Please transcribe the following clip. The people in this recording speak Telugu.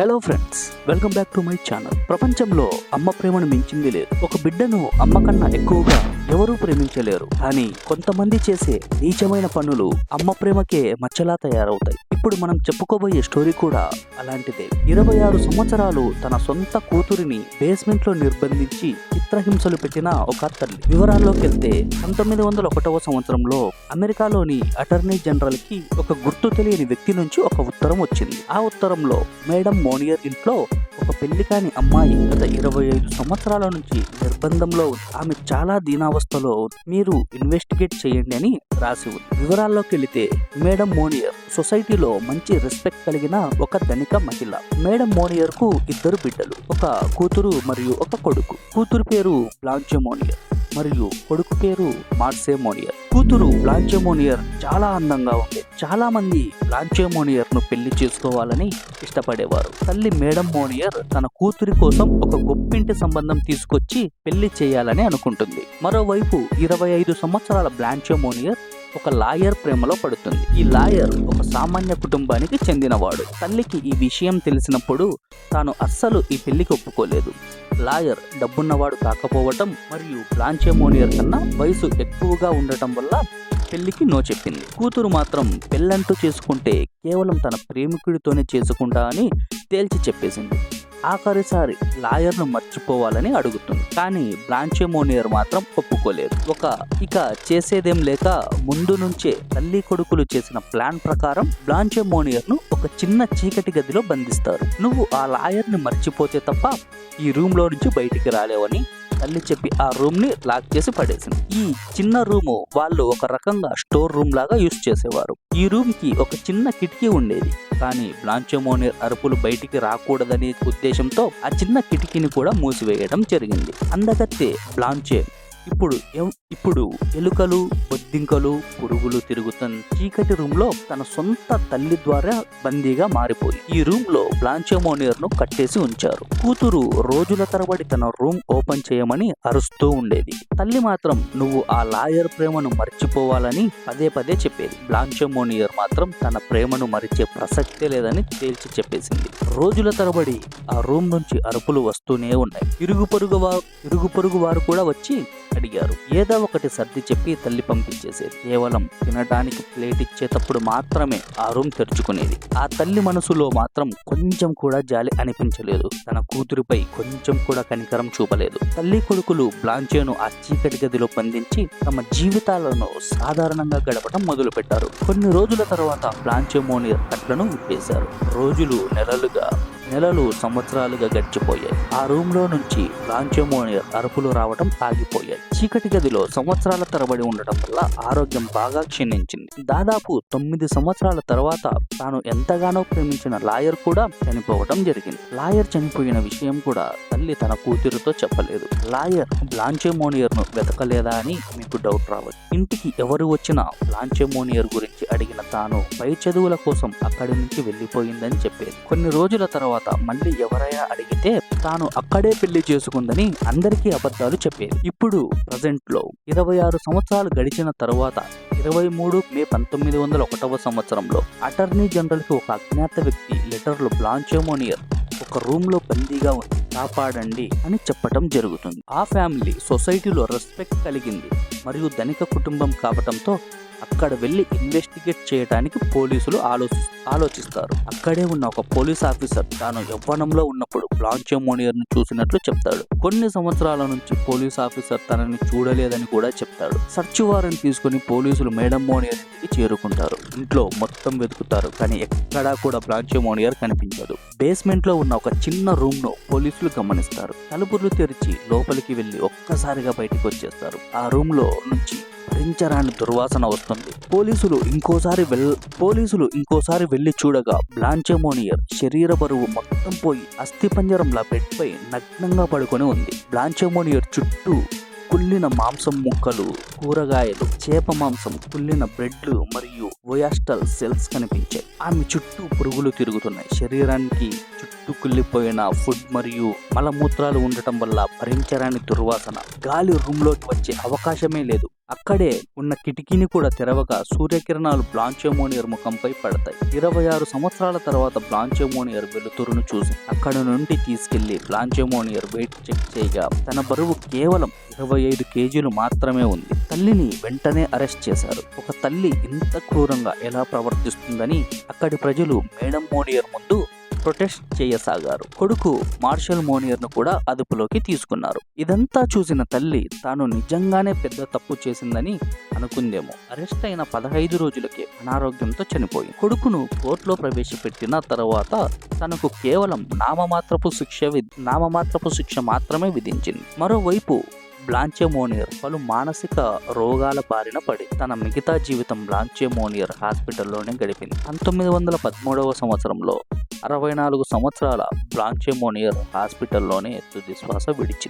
Hello friends welcome back to my channel ప్రపంచంలో అమ్మ ప్రేమను మించింది లేదు. ఒక బిడ్డను అమ్మ కన్నా ఎక్కువగా ఎవరూ ప్రేమించలేరు. కానీ కొంతమంది చేసే నీచమైన పనులు అమ్మ ప్రేమకే మచ్చలా తయారవుతాయి. ఇప్పుడు మనం చెప్పుకోబోయే స్టోరీ కూడా అలాంటిదే. ఇరవై ఆరు సంవత్సరాలు తన సొంత కూతురిని బేస్మెంట్లో నిర్బంధించి చిత్రహింసలు పెట్టిన ఒక తల్లి. వివరాల్లోకి వెళ్తే పంతొమ్మిది వందల ఒకటవ సంవత్సరంలో అమెరికాలోని అటర్నీ జనరల్కి ఒక గుర్తు తెలియని వ్యక్తి నుంచి ఒక ఉత్తరం వచ్చింది. ఆ ఉత్తరంలో మేడం మోనియర్ ఇంట్లో ఒక పెళ్ళి కాని అమ్మాయి గత ఇరవై ఐదు సంవత్సరాల నుంచి నిర్బంధంలో ఉంది. ఆమె చాలా దీనావస్థలో మీరు ఇన్వెస్టిగేట్ చేయండి అని రాసి ఉంది. వివరాల్లోకి వెళితే మేడం మోనియర్ సొసైటీలో మంచి రెస్పెక్ట్ కలిగిన ఒక ధనిక మహిళ. మేడం మోనియర్కు ఇద్దరు బిడ్డలు ఒక కూతురు మరియు ఒక కొడుకు. కూతురు పేరు బ్లాంచే మోనియర్. మరియు కొడుకు పేరు మార్సేమోనియర్. కూతురు బ్లాంచెమోనియర్ చాలా అందంగా ఉంది. చాలా మంది బ్లాంచెమోనియర్ను పెళ్ళి చేసుకోవాలని ఇష్టపడేవారు. తల్లి మేడం మోనియర్ తన కూతురి కోసం ఒక గొప్పింటి సంబంధం తీసుకొచ్చి పెళ్ళి చేయాలని అనుకుంటుంది. మరోవైపు ఇరవై ఐదు సంవత్సరాల బ్లాంచెమోనియర్ ఒక లాయర్ ప్రేమలో పడుతుంది. ఈ లాయర్ ఒక సామాన్య కుటుంబానికి చెందినవాడు. తల్లికి ఈ విషయం తెలిసినప్పుడు తాను అస్సలు ఈ పెళ్ళికి ఒప్పుకోలేదు. లాయర్ డబ్బున్నవాడు కాకపోవటం మరియు ప్లాంచెమోనియర్ కన్నా వయసు ఎక్కువగా ఉండటం వల్ల పెళ్ళికి నో చెప్పింది. కూతురు మాత్రం పెళ్ళంటూ చేసుకుంటే కేవలం తన ప్రేమికుడితోనే చేసుకుంటా అని తేల్చి చెప్పేసింది. ఆఖరిసారి లాయర్ను మర్చిపోవాలని అడుగుతుంది. కానీ బ్లాంచెమోనియర్ మాత్రం ఒప్పుకోలేదు. ఒక ఇక చేసేదేం లేక ముందు నుంచే తల్లి కొడుకులు చేసిన ప్లాన్ ప్రకారం బ్లాంచెమోనియర్ను ఒక చిన్న చీకటి గదిలో బంధిస్తారు. నువ్వు ఆ లాయర్ని మర్చిపోతే తప్ప ఈ రూమ్లో నుంచి బయటికి రాలేవని తల్లి చెప్పి ఆ రూమ్ని లాక్ చేసి పడేసింది. ఈ చిన్న రూము వాళ్ళు ఒక రకంగా స్టోర్ రూమ్ లాగా యూస్ చేసేవారు. ఈ రూమ్కి ఒక చిన్న కిటికీ ఉండేది. కానీ బ్లాంచోమోనిర్ అరుపులు బయటికి రాకూడదనే ఉద్దేశంతో ఆ చిన్న కిటికీని కూడా మూసివేయడం జరిగింది. అందగత్తే బ్లాంచే ఇప్పుడు ఇప్పుడు ఎలుకలు బొద్దింకలు పురుగులు తిరుగుతున్న చీకటి రూమ్లో తన సొంత తల్లి ద్వారా బందీగా మారిపోయి ఈ రూమ్లో బ్లాంచెమోనియర్ను కట్టేసి ఉంచారు. కూతురు రోజుల తరబడి తన రూమ్ ఓపెన్ చేయమని అరుస్తూ ఉండేది. తల్లి మాత్రం నువ్వు ఆ లాయర్ ప్రేమను మర్చిపోవాలని పదే పదే చెప్పేది. బ్లాంచెమోనియర్ మాత్రం తన ప్రేమను మరిచే ప్రసక్తే లేదని తేల్చి చెప్పేసింది. రోజుల తరబడి ఆ రూమ్ నుంచి అరుపులు వస్తూనే ఉన్నాయి. ఇరుగు పొరుగు వారు ఇరుగు పొరుగు వారు కూడా వచ్చి అడిగారు. ఏదో ఒకటి సర్ది చెప్పి తల్లి పంపించేసేది కేవలం తినడానికి ప్లేట్ ఇచ్చేటప్పుడు మాత్రమే ఆ రూమ్ తెరుచుకునేది. ఆ తల్లి మనసులో మాత్రం కొంచెం కూడా జాలి అనిపించలేదు. తన కూతురిపై కొంచెం కూడా కనికరం చూపలేదు. తల్లి కొడుకులు బ్లాంచేను ఆ చీకటి గదిలో బంధించి తమ జీవితాలను సాధారణంగా గడపడం మొదలు పెట్టారు కొన్ని రోజుల తర్వాత బ్లాంచే మోనియర్ కట్లను విప్పేశారు. రోజులు నెలలుగా నెలలు సంవత్సరాలుగా గడిచిపోయాయి. ఆ రూమ్లో నుంచి లాంచెమోనియర్ అరుపులు రావడం ఆగిపోయాయి. చీకటి గదిలో సంవత్సరాల తరబడి ఉండటం వల్ల ఆరోగ్యం బాగా క్షీణించింది. దాదాపు తొమ్మిది సంవత్సరాల తర్వాత తాను ఎంతగానో ప్రేమించిన లాయర్ కూడా చనిపోవడం జరిగింది. లాయర్ చనిపోయిన విషయం కూడా తల్లి తన కూతురుతో చెప్పలేదు. లాయర్ బ్లాంచెమోనియర్ను వెతకలేదా అని మీకు డౌట్ రావచ్చు. ఇంటికి ఎవరు వచ్చినా బ్లాంచెమోనియర్ గురించి అడిగిన తాను పై చదువుల కోసం అక్కడి నుంచి వెళ్ళిపోయిందని చెప్పేది. కొన్ని రోజుల తర్వాత మళ్ళీ ఎవరైనా అడిగితే తాను అక్కడే పెళ్ళి చేసుకుందని అందరికీ అబద్ధాలు చెప్పేది. ఇప్పుడు ప్రజెంట్లో ఇరవై ఆరు సంవత్సరాలు గడిచిన తర్వాత ఇరవై మూడు మే పంతొమ్మిది వందల ఒకటవ సంవత్సరంలో అటార్నీ జనరల్కి ఒక అజ్ఞాత వ్యక్తి లెటర్లో బ్లాంచోమోనియర్ ఒక రూమ్లో బందీగా ఉంది. కాపాడండి అని చెప్పటం జరుగుతుంది. ఆ ఫ్యామిలీ సొసైటీలో రెస్పెక్ట్ కలిగింది. మరియు ధనిక కుటుంబం కావటంతో అక్కడ వెళ్ళి ఇన్వెస్టిగేట్ చేయడానికి పోలీసులు ఆలోచి ఆలోచిస్తారు. అక్కడే ఉన్న ఒక పోలీస్ ఆఫీసర్ తాను యవ్వనంలో ఉన్నప్పుడు బ్లాంచెమోనియర్ను చూసినట్లు చెప్తాడు. కొన్ని సంవత్సరాల నుంచి పోలీస్ ఆఫీసర్ తనని చూడలేదని కూడా చెప్తాడు. సర్చ్ వారెంట్ తీసుకుని పోలీసులు మేడం మోనియర్ ఇంటికి చేరుకుంటారు. ఇంట్లో మొత్తం వెతుకుతారు కానీ ఎక్కడా కూడా బ్లాంచెమోనియర్ కనిపించదు. బేస్మెంట్లో ఉన్న ఒక చిన్న రూమ్ను పోలీసులు గమనిస్తారు. తలుపులు తెరిచి లోపలికి వెళ్ళి ఒక్కసారిగా బయటకు వచ్చేస్తారు. ఆ రూమ్లో నుంచి భరించరాని దుర్వాసన వస్తుంది. పోలీసులు ఇంకోసారి వెల్ పోలీసులు ఇంకోసారి వెళ్ళి చూడగా బ్లాంచెమోనియర్ శరీర బరువు మొత్తం పోయి అస్థిపంజరంలా బెడ్పై నగ్నంగా పడుకొని ఉంది. బ్లాంచెమోనియర్ చుట్టూ కుళ్ళిన మాంసం ముక్కలు కూరగాయలు చేప మాంసం కుళ్ళిన బ్రెడ్లు మరియు వయాస్టల్ సెల్స్ కనిపించాయి. ఆమె చుట్టూ పురుగులు తిరుగుతున్నాయి. శరీరానికి చుట్టూ కుళ్ళిపోయిన ఫుడ్ మరియు మలమూత్రాలు ఉండటం వల్ల భరించరాని దుర్వాసన. గాలి రూమ్లోకి వచ్చే అవకాశమే లేదు. అక్కడే ఉన్న కిటికీని కూడా తెరవగా సూర్యకిరణాలు బ్లాంచెమోనియర్ ముఖంపై పడతాయి. ఇరవై ఆరు సంవత్సరాల తర్వాత బ్లాంచెమోనియర్ వెలుతురును చూసి అక్కడ నుండి తీసుకెళ్ళి బ్లాంచోమోనియర్ వెయిట్ చెక్ చేయగా తన బరువు కేవలం ఇరవై ఐదు కేజీలు మాత్రమే ఉంది. తల్లిని వెంటనే అరెస్ట్ చేశారు. ఒక తల్లి ఇంత క్రూరంగా ఎలా ప్రవర్తిస్తుందని అక్కడి ప్రజలు మేడం మోనియర్ ముందు ప్రొటెస్ట్ చేయసాగారు. కొడుకు మార్షల్ మోనియర్ను కూడా అదుపులోకి తీసుకున్నారు. ఇదంతా చూసిన తల్లి తాను నిజంగానే పెద్ద తప్పు చేసిందని అనుకుందేమో. అరెస్ట్ అయిన పదహైదు రోజులకే అనారోగ్యంతో చనిపోయింది. కొడుకును కోర్టులో ప్రవేశపెట్టిన తర్వాత తనకు కేవలం నామమాత్రపు శిక్ష వి- నామమాత్రపు శిక్ష మాత్రమే విధించింది. మరోవైపు బ్లాంచెమోనియర్ పలు మానసిక రోగాల బారిన పడి తన మిగతా జీవితం బ్లాంచెమోనియర్ హాస్పిటల్లోనే గడిపింది. పంతొమ్మిది వందల పదమూడవ సంవత్సరంలో అరవై నాలుగు సంవత్సరాల బ్లాంచెమోనియర్ హాస్పిటల్లోనే తుది శ్వాస విడిచింది.